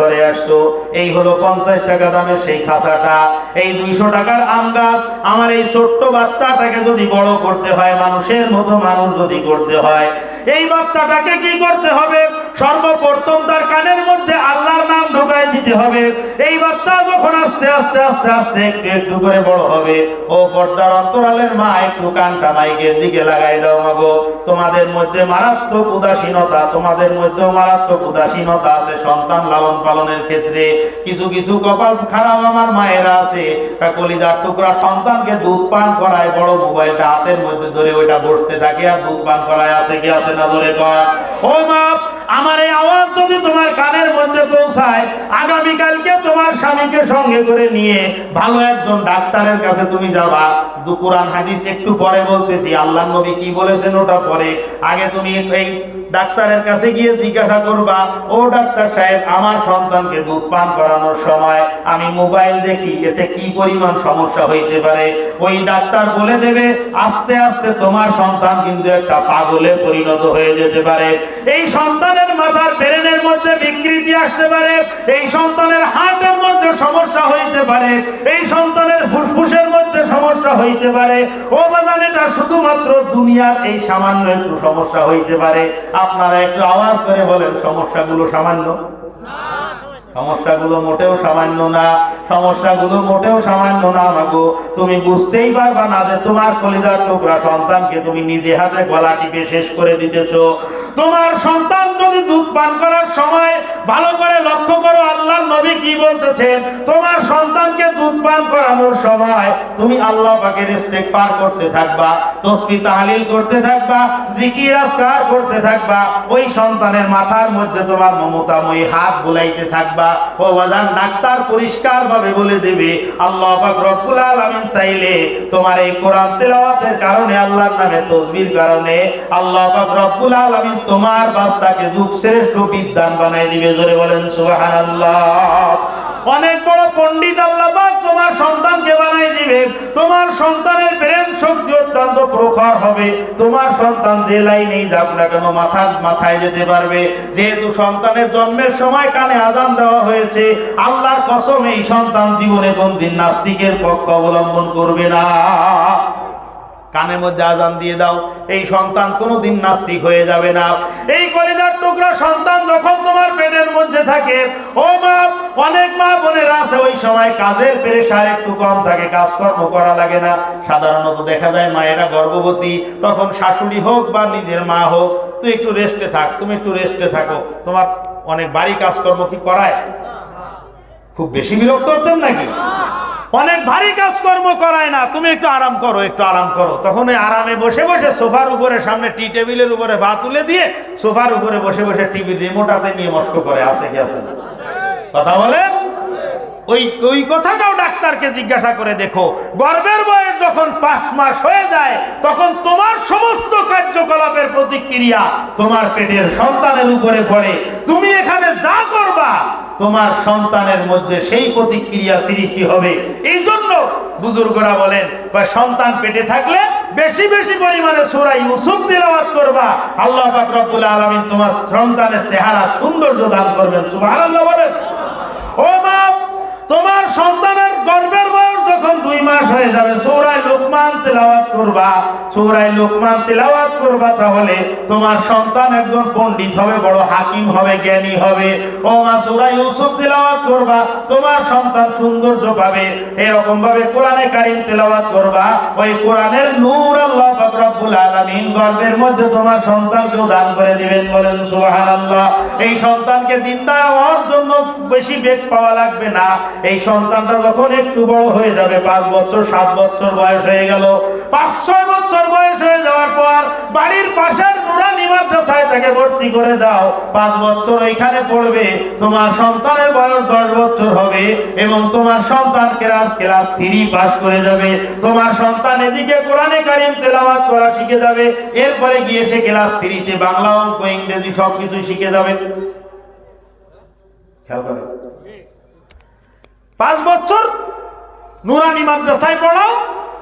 ঘরে আসছো। এই হলো পঞ্চাশ টাকা দামের সেই খাঁচাটা। এই দুইশো টাকার আম গাছ, আমার এই ছোট্ট বাচ্চাটাকে যদি বড় করতে হয়, মানুষের মতো মানুষ যদি করতে হয়, এই বাচ্চাটাকে কি করতে হবে? সর্বপ্রথম তার কানের মধ্যে আল্লাহর নাম ঢোকাই দিতে হবে। এই বাচ্চা যখন আস্তে আস্তে আস্তে আস্তে একটু একটু করে বড় হবে, ও পর্দার অন্তরালের মা একটু কানটা মাইকের দিকে লাগাই দাও মাগো। তোমাদের মধ্যে মারাত্মক উদাসীনতা, তোমাদের মধ্যেও মারাত্মক উদাসীনতা আছে সন্তান লালন পালনের ক্ষেত্রে। কিছু কিছু কপাল খারাপ আমার মায়েরা আছে। তা কলিজার টুকরা সন্তানকে দুধ পান করায়, বড় মোবাইলটা হাতের মধ্যে ধরে ওইটা বসতে থাকে, আর দুধ পান করায় আছে কি আছে না ধরে কর ও মা আমার এই আওয়াজ যদি তোমার কানের মধ্যে পৌঁছায়, আগামীকালকে তোমার স্বামীকে সঙ্গে করে নিয়ে ভালো একজন ডাক্তারের কাছে তুমি যাবা। কোরআন হাদিস একটু পরে বলতেছি আল্লাহ নবী কি বলেছেন ওটা পরে। আগে তুমি এই ডাক্তারের কাছে গিয়ে জিজ্ঞাসা করবা, ও ডাক্তার সাহেব, আমার সন্তানকে দুধ পান করানোর সময় আমি মোবাইল দেখি, এতে কি পরিমাণ সমস্যা হইতে পারে? ওই ডাক্তার বলে দেবে, আস্তে আস্তে তোমার সন্তান কিন্তু একটা পাগলে পরিণত হয়ে যেতে পারে। এই সন্তানের মাথার ব্রেনের মধ্যে বিকৃতি আসতে পারে, এই সন্তানের হার্টের মধ্যে সমস্যা হইতে পারে, এই সন্তানের ফুসফুসের মধ্যে সমস্যা হইতে পারে। ও বাজান শুধুমাত্র দুনিয়ার এই সামান্য একটু সমস্যা হইতে পারে। আপনারা একটু আওয়াজ করে বলেন, সমস্যাগুলো সামান্য। সমস্যাগুলো মোটেও সামান্য না, সমস্যাগুলো মোটেও সামান্য না মাগো তুমি বুঝতেই পারবা না যে তোমার কলিজার টুকরা সন্তানকে তুমি নিজে হাতে গলা টিপে শেষ করে দিতেছ। তোমার সন্তান যদি দুধ পান করার সময় ভালো করে লক্ষ্য করো আল্লাহ নবী কি বলতেছেন? তোমার সন্তানকে দুধ পান করানোর সময় তুমি আল্লাহ পাকের ইস্তেগফার করতে থাকবা, তসবি তাহলিল করতে থাকবা, জিকির আজকার করতে থাকবা। ওই সন্তানের মাথার মধ্যে তোমার মমতাময়ী হাত বুলাইতে থাকবা। ও বাজান ডাক্তার পরিষ্কারভাবে বলে দেবে, আল্লাহ পাক রব্বুল আলামিন চাইলে তোমার এই কোরআন তেলাওয়াতের কারণে, আল্লাহর নামে তসবির কারণে আল্লাহ পাক রব্বুল আলামিন তোমার বাচ্চাকে যুগ শ্রেষ্ঠ বিদ্যান বানাই দিবে। ধরে বলেন, সুবহানাল্লাহ। অনেক বড় পণ্ডিত আল্লাহ তোমার সন্তানকে বানাই দিবে তোমার সন্তানের ব্রেন শক্তি অত্যন্ত প্রখর হবে। তোমার সন্তান যে লাইনেই যাক না কেন, মাথা মাথায় যেতে পারবে। যেহেতু সন্তানের জন্মের সময় কানে আজান দেওয়া হয়েছে, আল্লাহর কসম এই সন্তান জীবনে কোনদিন নাস্তিকের পক্ষ অবলম্বন করবে না। কানের মধ্যে আজান দিয়ে দাও। এই সন্তান কোনোদিন নাস্তিক হয়ে যাবে না। এই কলিজার টুকরা সন্তান যখন তোমার পেটের মধ্যে থাকে, ও মা, অনেক মা বোনেরা আছে, ওই সময় কাজের প্রেশার একটু কম থাকে, কাজকর্ম করা লাগে না। সাধারণত দেখা যায় মায়েরা গর্ভবতী, তখন শাশুড়ি হোক বা নিজের মা হোক, তুই একটু রেস্টে থাক, তুমি একটু রেস্টে থাকো। তোমার অনেক বাড়ি কাজকর্ম কি করায়? খুব বেশি বিরক্ত হচ্ছেন নাকি? অনেক ভারী কাজকর্ম করায় না, তুমি একটু আরাম করো, একটু আরাম করো। তখন ওই আরামে বসে বসে সোফার উপরে সামনে টি টেবিলের উপরে পা তুলে দিয়ে সোফার উপরে বসে বসে টিভির রিমোট হাতে নিয়ে মস্ক করে, আছে কি আছে কথা বলেন? ওই ওই কথাটাও ডাক্তারকে জিজ্ঞাসা করে দেখো। গর্ভের বয়স যখন পাঁচ মাস হয়ে যায়, তখন তোমার সমস্ত কার্যকলাপের প্রতিক্রিয়া তোমার পেটের সন্তানের উপরে পড়ে। তুমি এখানে যা করবা তোমার সন্তানের মধ্যে সেই প্রতিক্রিয়া সৃষ্টি হবে। এই জন্য বুজুর্গরা বলেন, বা সন্তান পেটে থাকলে বেশি বেশি পরিমাণে সোরা ইউসুফ তিলাওয়াত করবা। আল্লাহ পাক রব্বুল আলামিন তোমার সন্তানের চেহারা সৌন্দর্য দান করবেন। সুবহানাল্লাহ বলেন। ও মা, তোমার সন্তানের যখন দুই মাস হয়ে যাবে। সৌরায় লোকমান তেলাওয়াত করবা। সৌরায় লোকমান তেলাওয়াত করবা তাহলে তোমার সন্তান একজন পণ্ডিত হবে, বড় হাকিম হবে, জ্ঞানী হবে। ও মা, সৌরায় ইউসুফ তেলাওয়াত করবা, তোমার সন্তান সৌন্দর্য পাবে। এরকম ভাবে কোরআনে কারিম তেলাওয়াত করবা। ওই কোরআনের নূর আল্লাহ পাক রব্বুল আলামিন গর্ভের মধ্যে তোমার সন্তানকেও দান করে দিবেন বলেন সুবহানাল্লাহ। এই সন্তানকে দিনদার হওয়ার জন্য বেশি বেগ পাওয়া লাগবে না। এই সন্তানটা যখন একটু বড় হয়ে যাবে, পাঁচ বছর, সাত বছর বয়স হয়ে গেল। পাঁচ, ছয় বছর বয়স হয়ে যাওয়ার পর বাড়ির পাশের নুরানি মাদ্রাসায় তাকে ভর্তি করে দাও। পাঁচ বছর ওইখানে পড়বে, তোমার সন্তানের বয়স দশ বছর হবে এবং তোমার সন্তান ক্লাস ক্লাস থ্রি পাস করে যাবে। তোমার সন্তান এদিকে কোরআনে কারিম তেলাওয়াত করা শিখে যাবে। এরপরে গিয়ে সে ক্লাস থ্রিতে বাংলা অঙ্ক, ইংরেজি সবকিছু শিখে যাবে। খেয়াল করে। পাঁচ বছর নুরানি মাদ্রাসায় পড়াও,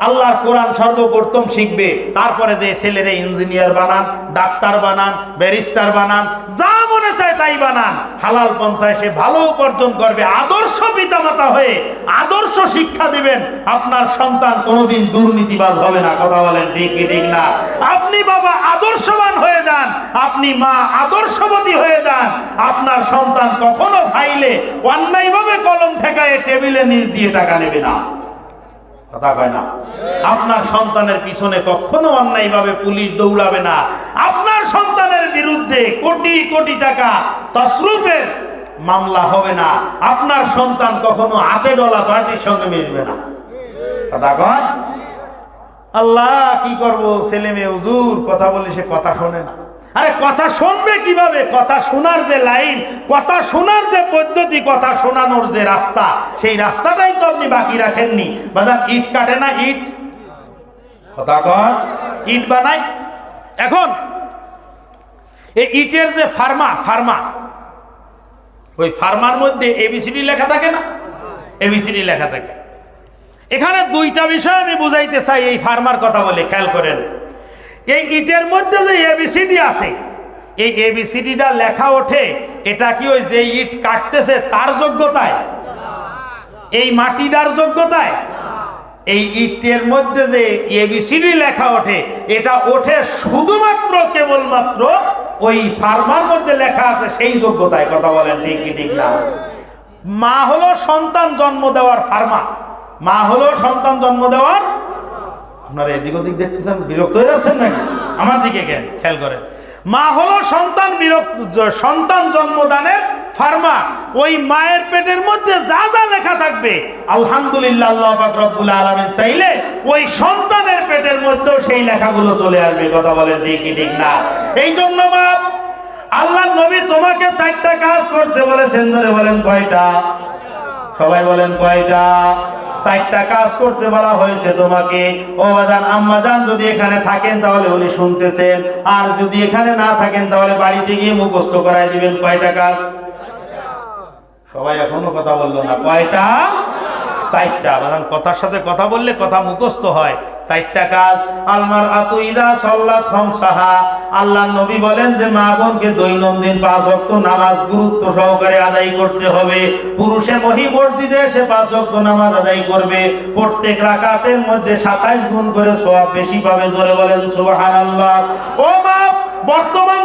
আল্লাহর কোরআন সর্বপ্রথম শিখবে। তারপরে যে ছেলেরা ইঞ্জিনিয়ার বানান, ডাক্তার বানান, ব্যারিস্টার বানান, যা চায় বানান। হালাল পন্থায় সে ভালো উপার্জন করবে। আদর্শ পিতামাতা হয়ে আদর্শ শিক্ষা দিবেন। আপনার সন্তান কোনোদিন দুর্নীতিবাজ হবে না। কথা বলেন ঠিক ঠিক না? আপনি বাবা আদর্শবান হয়ে যান। আপনি মা আদর্শবতী হয়ে যান। আপনার সন্তান কখনো ফাইলে অন্যায়ভাবে কলম ঠেকায় টেবিলে নিচ দিয়ে টাকা নেবে না। কথা কয় না? আপনার সন্তানের পিছনে কখনো অন্যায়ভাবে পুলিশ দৌড়াবে না। বিরুদ্ধে কোটি কোটি টাকা তসরুপের মামলা হবে না। আপনার সন্তান কখনো হাতে ডলা পার্টির সঙ্গে মিশবে না। আল্লাহ কি করব? ছেলে মেয়ে, হুজুর, কথা বলে সে কথা শোনে না। আরে কথা শুনবে কীভাবে? কথা শোনার যে লাইন, কথা শোনার যে পদ্ধতি, কথা শোনানোর যে রাস্তা, সেই রাস্তাটাই তো আপনি বাকি রাখেননি। বাজার ইট কাটে না ইট? কথা কর ইট বানাই এখন এই ইটের যে ফার্মা ফার্মা, ওই ফার্মার মধ্যে এবিসিডি লেখা থাকে না? এবিসিডি লেখা থাকে। এখানে দুইটা বিষয় আমি বুঝাইতে চাই এই ফার্মার কথা বলে, খেয়াল করেন। এই ইটের মধ্যে যে এবিসিডি আছে, এই এবিসিডিটা লেখা ওঠে, এটা কি ওই যে ইট কাটতেছে, তার যোগ্যতায়? এই মাটিটার যোগ্যতায়? এই ইটের মধ্যে যে এবিসিডি লেখা ওঠে, এটা ওঠে শুধুমাত্র কেবলমাত্র ওই ফার্মার মধ্যে লেখা আছে, সেই যোগ্যতায় কথা বলেন, ঠিক কি, ঠিক না? মা হলো সন্তান জন্ম দেওয়ার ফার্মা মা হলো সন্তান জন্ম দেওয়ার আপনারা এদিক ওদিক দেখতেছেন, বিরক্ত হয়ে যাচ্ছেন নাকি? আমার দিকে কেন খেয়াল করেন। মা হলো সন্তান সন্তান জন্মদানের ফার্মা। ওই মায়ের পেটের মধ্যে যা যা লেখা থাকবে, আলহামদুলিল্লাহ চাইলে ওই সন্তানের পেটের মধ্যেও সেই লেখাগুলো চলে আসবে, কথা বলেন ঠিক কি, ঠিক না? এই জন্য আল্লাহ নবী তোমাকে চারটা কাজ করতে বলেছেন, ধরে বলেন কয়টা? সবাই বলেন কয়টা? চারটা কাজ করতে বলা হয়েছে তোমাকে। ও বাজান, আম্মা যান যদি এখানে থাকেন তাহলে উনি শুনতেছেন। আর যদি এখানে না থাকেন তাহলে বাড়িতে গিয়ে মুখস্থ করাই দিবেন। কয়টা কাজ? সবাই এখনও কথা বলল না। কয়টা? চারটা বাদান কথার সাথে কথা বললে কথা মুখস্থ হয়। চারটা কাজ। আলমার আতু ইদা সল্লাত খমসাহা। আল্লাহ নবী বলেন যে, মা বোনকে দৈনন্দিন পাঁচ ওয়াক্ত নামাজ গুরুত্ব সহকারে আদায় করতে হবে। পুরুষে মহি মসজিদে এসে পাঁচ ওয়াক্ত নামাজ আদায় করবে। প্রত্যেক রাকাতের মধ্যে সাতাইশ গুণ করে সওয়াব বেশি পাবে ধরে বলেন সুবহানাল্লাহ। ও মা বর্তমান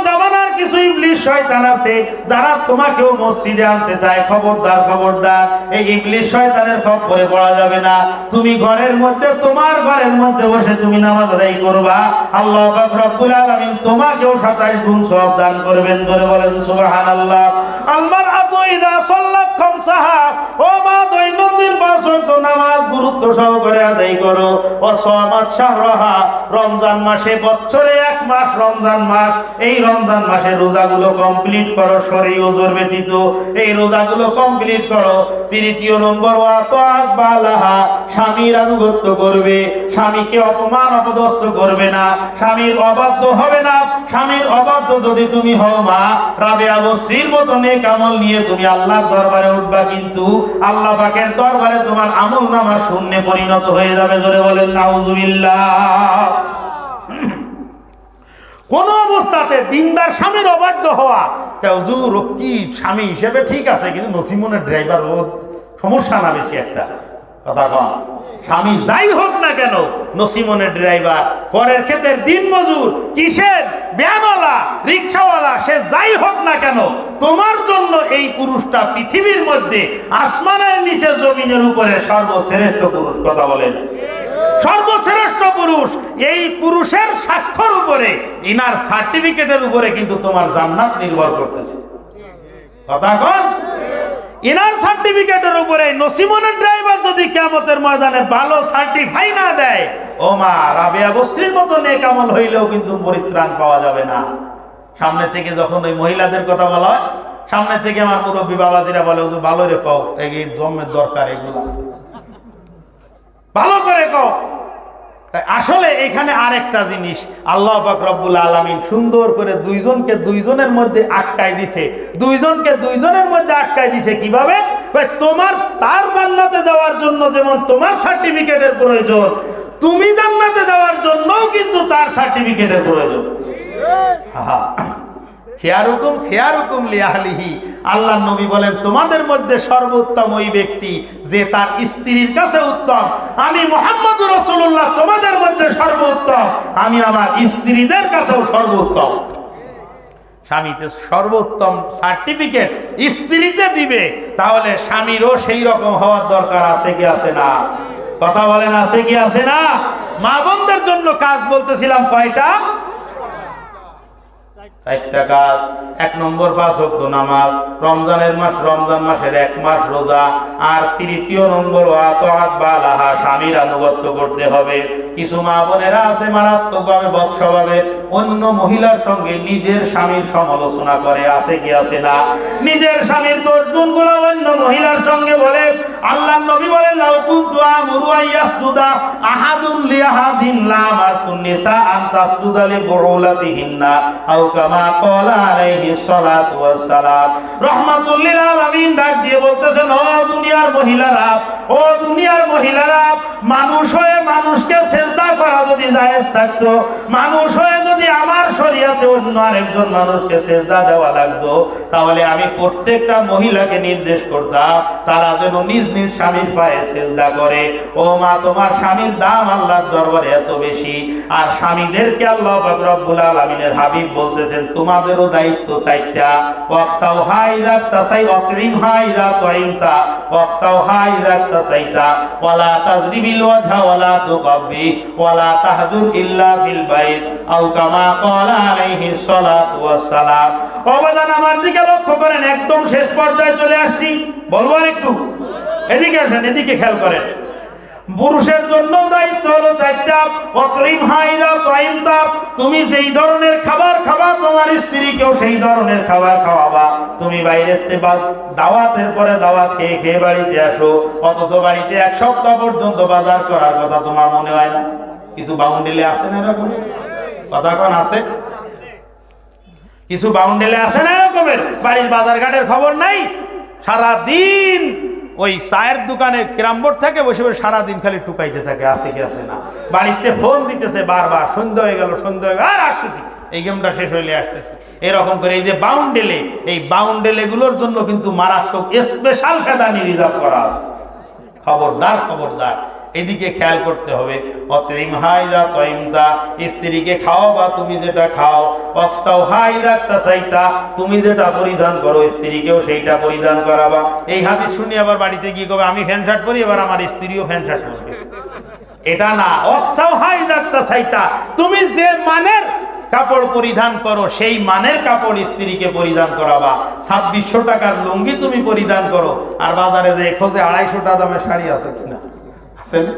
কিছু ইবলিশ শয়তান আছে, যারা তোমাকেও মসজিদে আনতে চায়। খবরদার খবরদার, এই ইবলিশ শয়তানের খপ্পরে পড়া যাবে না। তুমি ঘরের মধ্যে, তোমার ঘরের মধ্যে বসে তুমি নামাজ আদায় করবা। আল্লাহ রব্বুল আলামিন তোমাকেও 27 গুণ সওয়াব দান করবেন করে বলেন, সুবহানাল্লাহ। আলমার আতু ইদা সাল্লাত খামসাহা, ও মা দৈনন্দিন পাঁচ ওয়াক্ত নামাজ গুরুত্ব সহকারে আদায় করো। ও সামাত শাহরাহা, রমজান মাসে বছরে এক মাস, রমজান মাস, এই রমজান মাসে রোজাগুলো কমপ্লিট করো শরীর ওজোর ব্যতীত। এই রোজাগুলো কমপ্লিট করো। তৃতীয় নম্বর বালাহা স্বামীর আনুগত্য করবে। স্বামীকে অপমান, অপদস্থ করবে না। স্বামীর অবাধ্য হবে না। স্বামীর অবাধ্য যদি তুমি হও মা, রাবে আবশ্রীর মতো নেক আমল নিয়ে তুমি আল্লাহর দরবারে উঠবা কিন্তু আল্লাহ পাকের দরবারে তোমার আমল নামা শূন্যে পরিণত হয়ে যাবে। ধরে বলেন, নাউজুবিল্লাহ। কোন অবস্থাতে দিনদার স্বামীর অবাধ্য হওয়া জুর কি স্বামী হিসেবে ঠিক আছে, কিন্তু নসিমনের ড্রাইভার ও সমস্যা না বেশি একটা। কথা কম স্বামী যাই হোক না কেন, নসিমনের ড্রাইভার পরের ক্ষেতের দিন মজুর, কিসের? ব্যানওয়ালা রিক্সাওয়ালা, সে যাই হোক না কেন, তোমার জন্য এই পুরুষটা পৃথিবীর মধ্যে আসমানের নিচে জমিনের উপরে সর্বশ্রেষ্ঠ পুরুষ, কথা বলেন। সর্বশ্রেষ্ঠ পুরুষ এই পুরুষের স্বাক্ষর উপরে ইনার সার্টিফিকেটের উপরে কিন্তু তোমার জান্নাত নির্ভর করতেছে। ইনার সার্টিফিকেটের উপরে নসিমনের ড্রাইভার যদি কেমতের ময়দানে ভালো সার্টিফাই না দেয় ও মা রাবেয়া বস্ত্রীর মতো আমল হইলেও কিন্তু পরিত্রাণ পাওয়া যাবে না। সামনে থেকে যখন ওই মহিলাদের কথা বলা হয় সামনে থেকে আমার মুরব্বী বাবাজিরা বলে "হুজুর, ভালো রে এই জন্মের দরকার এগুলা। ভালো করে কও। আসলে এখানে আরেকটা জিনিস। আল্লাহ রব্বুল আলামিন সুন্দর করে দুইজনকে দুইজনের মধ্যে আটকায় দিছে। দুইজনকে দুইজনের মধ্যে আটকায় দিছে কীভাবে? তোমার তার জান্নাতে যাওয়ার জন্য যেমন তোমার সার্টিফিকেটের প্রয়োজন, তুমি জান্নাতে যাওয়ার জন্যও কিন্তু তার সার্টিফিকেটের প্রয়োজন। হা। খেয়ারুকুম খেয়ারুকুম লিয়াহলিহি আল্লাহ নবী বলেন, তোমাদের মধ্যে সর্বোত্তম ওই ব্যক্তি যে তার স্ত্রীর কাছে উত্তম। আমি মোহাম্মদ রসুল্লাহ তোমাদের মধ্যে সর্বোত্তম। আমি আমার স্ত্রীদের কাছেও সর্বোত্তম। স্বামীতে সর্বোত্তম সার্টিফিকেট স্ত্রীতে দিবে। তাহলে স্বামীরও সেই রকম হওয়ার দরকার আছে কি, আছে না? কথা বলেন, আছে কি, আছে না? মা বোনদের জন্য কাজ বলতেছিলাম কয়টা? চারটা কাজ, এক নম্বর পাঁচ অক্ত নামাজ, রমজানের মাস রমজান মাসের এক মাস রোজা, আর তৃতীয় নম্বর ওয়াতাত বা স্বামীর আনুগত্য করতে হবে। কিছু মা বোনেরা আছে মারাত্মকভাবে বৎসভাবে অন্য মহিলার সঙ্গে নিজের স্বামীর সমালোচনা করে, আছে কি আছে না? নিজের স্বামীর দোষ গুণগুলো অন্য মহিলার সঙ্গে বলে আল্লাহ নবী বলেন লাউ কুনতু আমরু আইয়াসজুদা আহাদুন লিআহাদিন লা আমারতুন নিসা আন তাসজুদা লিবুউলাতিহিন্না, আও ক্বালা আলাইহিস সালাতু ওয়াস সালাম রাহমাতুল লিল আলামিন ডাক দিয়ে বলতেছেন ও দুনিয়ার মহিলারা ও দুনিয়ার মহিলারা, মানুষ হয়ে মানুষকে সেজদা করা যদি জায়েজ থাকতো, মানুষ হয়ে যদি আমার শরীয়তে অন্য আরেকজন মানুষকে সেজদা দেওয়া লাগতো, তাহলে আমি প্রত্যেকটা মহিলাকে নির্দেশ করতাম, তারা যেন নিজ নিজ স্বামীর পায়ে সেজদা করে। ও মা, তোমার স্বামীর দাম আল্লাহর দরবারে এত বেশি, আর স্বামীদেরকে আল্লাহ রব্বুল আলামিনের হাবিব বলতেছেন, তোমাদেরও দায়িত্ব চারটা। ওয়াকসাউ হাইরা তাসাই অকরিম হাইরা তাইমতা ওয়ালা অবদান আমার দিকে লক্ষ্য করেন, একদম শেষ পর্যায়ে চলে আসছি। বলব একটু? এদিকে আসেন, এদিকে খেয়াল করেন। পুরুষের জন্য দায়িত্ব হলো চারটা। অতরিম হাইরা তাইমতা তুমি যেই ধরনের খাবার খাবা, তোমার স্ত্রীকেও সেই ধরনের খাবার খাওয়াবা। তুমি বাইরের দাওয়াতের পরে দাওয়াত খেয়ে খেয়ে বাড়িতে আসো। অথচ বাড়িতে এক সপ্তাহ পর্যন্ত বাজার করার কথা তোমার মনে হয় না? কিছু বাউন্ডেলে আছে না এরকম? কথা কোন, আছে? কিছু বাউন্ডেলে আছে না এরকমের? বাড়ির বাজার ঘাটের খবর নাই? সারা দিন ওই চায়ের দোকানে ক্রামবোর্ড থাকে বসে বসে সারাদিন খালি টুকাইতে থাকে, আছে কি আছে না। বাড়িতে ফোন দিতেছে বারবার, সন্ধ্যা হয়ে গেল, সন্ধ্যা হয়ে গেল, আর আসতেছি। এই গেমটা শেষ হইলে আসতেছি। এরকম করে এই যে বাউন্ডেলে এই বাউন্ডেলে গুলোর জন্য কিন্তু মারাত্মক স্পেশাল ফেদানি রিজার্ভ করা আছে। খবরদার খবরদার। এদিকে খেয়াল করতে হবে। অতরিম হাইরা তইমদা স্ত্রীকে খাও বা তুমি যেটা খাও। অক্সাও হাইরা তাসাইতা, তুমি যেটা পরিধান করো, স্ত্রীকেও সেইটা পরিধান করাবা। এই হাদিস শুনি আবার বাড়িতে গিয়ে কবে, আমি ফ্যান শার্ট পরি, এবার আমার স্ত্রীও ফ্যান শার্ট পরবে। এটা না। অক্সাও হাইরা তাসাইতা, তুমি যে মানের কাপড় পরিধান করো, সেই মানের কাপড় স্ত্রীকে পরিধান করাবা। ছাব্বিশশো টাকার লুঙ্গি তুমি পরিধান করো। আর বাজারে যে আড়াইশো টাকা দামের শাড়ি আছে কিনা? আছে না?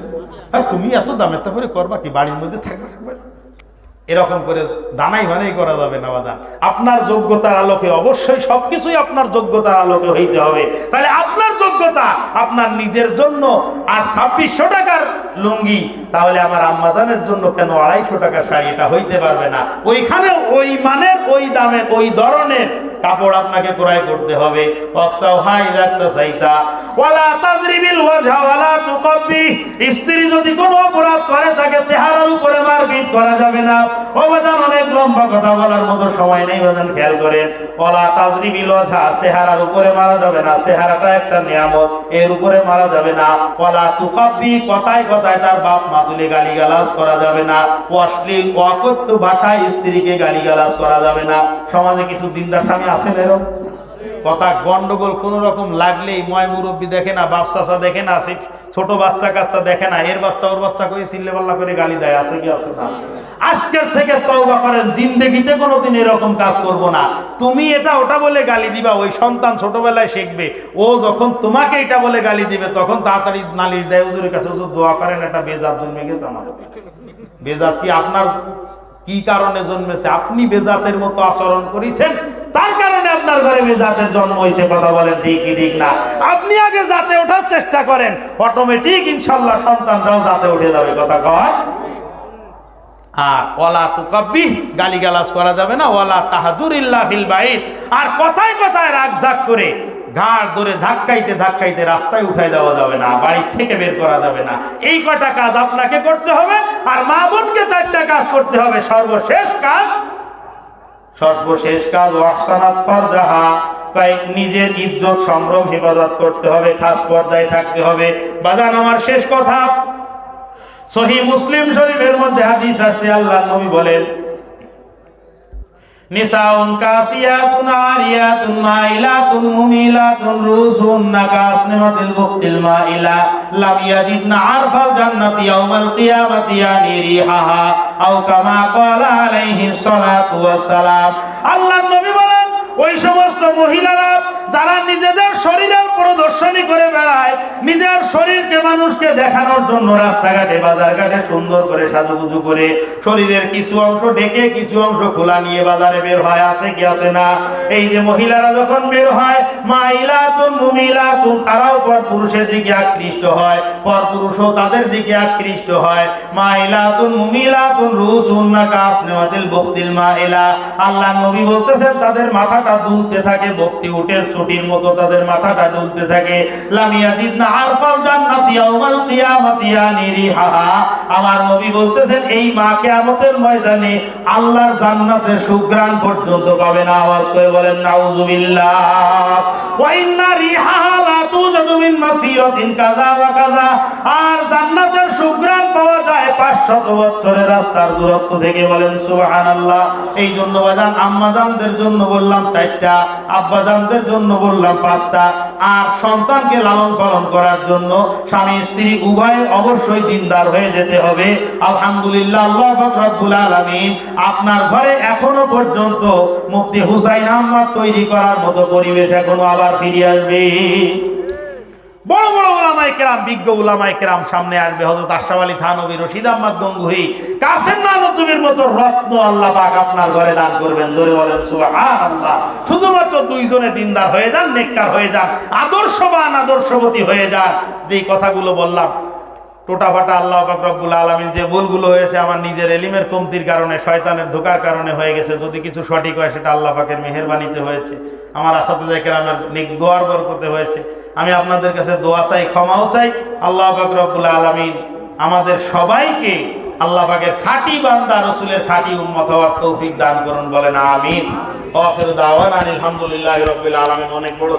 আর তুমি এত দামের তারপরে করবা কি? বাড়ির মধ্যে থাকবে থাকবে এরকম করে দানাই বানাই করা যাবে না বাদান আপনার যোগ্যতার আলোকে অবশ্যই সবকিছুই আপনার যোগ্যতার আলোকে হইতে হবে। তাহলে আপনার যোগ্যতা আপনার নিজের জন্য আর ছাব্বিশশো টাকার লুঙ্গি। তাহলে আমার আম্মাদানের জন্য কেন আড়াইশো টাকার শাড়ি? এটা হইতে পারবে না। ওইখানে ওই মানের, ওই দামের ওই ধরনের কাপড় আপনাকে ক্রয় করতে হবে। স্ত্রী যদি কোনো অপরাধ করে, তাকে চেহারার উপরে মারপিট করা যাবে না। অবদান অনেক লম্বা কথা বলার মতো সময় নেই বাদান খেয়াল করেন। তাজরিবিল চেহারার উপরে মারা যাবে না। চেহারাটা একটা নিয়ামত, এর উপরে মারা যাবে না। তুকাব্বি কথায় কথায় তার বাপ মা তুলে গালিগালাজ করা যাবে না। অশ্লীল, অকথ্য ভাষায় স্ত্রীকে গালিগালাজ করা যাবে না। সমাজে কিছু দিনদার স্বামী আছেন এরকম? কথা গন্ডগোল কোন রকম লাগলেই ময় মুরব্বী দেখে না, বাপ চাচা দেখে না, সে ছোট বাচ্চা কাচ্চা দেখে না, এর বাচ্চা ওর বাচ্চা করে চিল্লে পাল্লা করে গালি দেয়, আছে কি আছে না? আজকের থেকে তওবা করেন, জিন্দেগিতে কোনোদিন এরকম কাজ করব না। তুমি এটা ওটা বলে গালি দিবা, ওই সন্তান ছোটবেলায় শিখবে। ও যখন তোমাকে এটা বলে গালি দিবে, তখন তাড়াতাড়ি নালিশ দেয়, হুজুরের কাছে হুজুর দোয়া করেন একটা বেজাত জন্মে গেছে আমার বেজাত কি আপনার কি কারণে জন্মেছে? আপনি বেজাতের মতো আচরণ করেছেন, তার কারণে আপনার ঘরে বেজাতের জন্ম হয়েছে, কথা বলেন ঠিক কি, ঠিক না। আপনি আগে যাতে ওঠার চেষ্টা করেন অটোমেটিক ইনশাল্লাহ সন্তানরাও যাতে উঠে যাবে, কথা কয়? আর ওলা তুকাব্বি গালিগালাজ করা যাবে না ওলা তাহাজুরিল্লাহ ফিল বাইত। আর কথায় কথায় রাগ ঝাক করে ঘাড় ধরে ধাক্কাইতে ধাক্কাইতে রাস্তায় উঠাই দেওয়া যাবে না, বাড়ি থেকে বের করা যাবে না। এই কটা কাজ আপনাকে করতে হবে, আর মা বোনকে চারটা কাজ করতে হবে। সর্বশেষ কাজ সর্বশেষ কাজ, ওয়াহসানাত ফরজাহা। নিজের ইজ্জত, সম্ভ্রম, হেফাজত করতে হবে, খাস পর্দায় থাকতে হবে। বাজান, আমার শেষ কথা। সহি মুসলিম শরীফের মধ্যে হাদিস আসছে আল্লাহ নবী বলেন, নিসাউন কাসিয়াতুন আরিয়াতুন মাইলাতুন মুমিলাতুন রুসুন্না কাসনিমাতিল বুখতিল মাইলা লাম ইয়াজিদনা আরফাল জান্নাতি ইয়াউমাল কিয়ামাতি ইয়ানি রিহাহা আও কামা ক্বালা আলাইহিস সালাতু ওয়াস সালাম আল্লাহর নবী বলেন, ওই সমস্ত মহিলারা, যারা নিজেদের শরীরের প্রদর্শনী করে বেড়ায়, নিজের শরীরকে মানুষকে দেখানোর জন্য রাস্তাঘাটে, বাজারঘাটে সুন্দর করে সাজুগুজু করে শরীরের কিছু অংশ ডেকে কিছু অংশ খোলা নিয়ে বাজারে বের হয়, আছে কি আছে না? এই যে মহিলারা যখন বের হয় মাইলা তুন মাইলাতুন মুমিলাতুন, তারাও পর পুরুষের দিকে আকৃষ্ট হয়, পর পুরুষও তাদের দিকে আকৃষ্ট হয়। মাইলা মাইলাতুন মুমিলাতুন রুসুন্না কাস নেওয়াতিল বক্তিল মাইলা। আল্লাহ নবী বলতেছেন, তাদের মাথাটা দুলতে থাকে বক্তি উঠে ছুটির মতো তাদের মাথাটা দুলতে থাকে। লামিয়াজিদ না আরফাল জান্নাতি ইয়াউমাল কিয়ামাতি ইয়ানি রিহাহা আমার নবী বলতেছেন, এই মা কিয়ামতের ময়দানে আল্লাহর জান্নাতের সুগ্রাণ পর্যন্ত পাবে না। আওয়াজ করে বলেন, নাউজুবিল্লাহ। ওয়া ইন্না রিহাহা লা তুজাদু মিন মাসিরাতিন কাযা ওয়া কাযা। আর জান্নাতের সুগ্রাণ পাওয়া যায় 500 বছরের রাস্তার দূরত্ব থেকে বলেন, সুবহানাল্লাহ। এই জন্য বাজান, আম্মাজানদের জন্য বললাম চারটা, আব্বাজানদের জন্য বললাম পাঁচটা। আর সন্তানকে লালন পালন করার জন্য স্বামী স্ত্রী উভয় অবশ্যই দিনদার হয়ে যেতে হবে। আলহামদুলিল্লাহ, আল্লাহ আলামিন আপনার ঘরে এখনও পর্যন্ত মুফতি হুসাইন আহমদ তৈরি করার মতো পরিবেশ এখনও আবার ফিরে আসবে। বড় বড় ওলামাই কেরাম, বিজ্ঞ ওলামাই কেরাম সামনে আসবে। হজরত আশরাফ আলী থানবী, রশিদ আহমদ গঙ্গুহি, কাসেম নানতুবির মতো রত্ন আল্লাহ পাক আপনার ঘরে দান করবেন। ধরে বলেন, সুবহানাল্লাহ। শুধুমাত্র দুইজনে দিনদার হয়ে যান, নেককার হয়ে যান, আদর্শবান আদর্শবতী হয়ে যান। যেই কথাগুলো বললাম টোটা ফাটা আল্লাহ রব্বুল আলমিন যে ভুলগুলো হয়েছে আমার নিজের এলিমের কমতির কারণে, শয়তানের ধোকার কারণে হয়ে গেছে। যদি কিছু সঠিক হয়, সেটা আল্লাহ পাকের মেহেরবানিতে হয়েছে। আমার আসাতে কেরামের নিক দোয়ার বরকতে হয়েছে। আমি আপনাদের কাছে দোয়া চাই, ক্ষমাও চাই। আল্লাহ রব্বুল আলমিন আমাদের সবাইকে আল্লাহ পাকের খাঁটি বান্দা, রসুলের খাঁটি উম্মত হওয়ার তৌফিক দান করুন বলেন, আমিন। আখির দাওয়ান আলহামদুলিল্লাহ রবিল আলমিন। অনেক বড়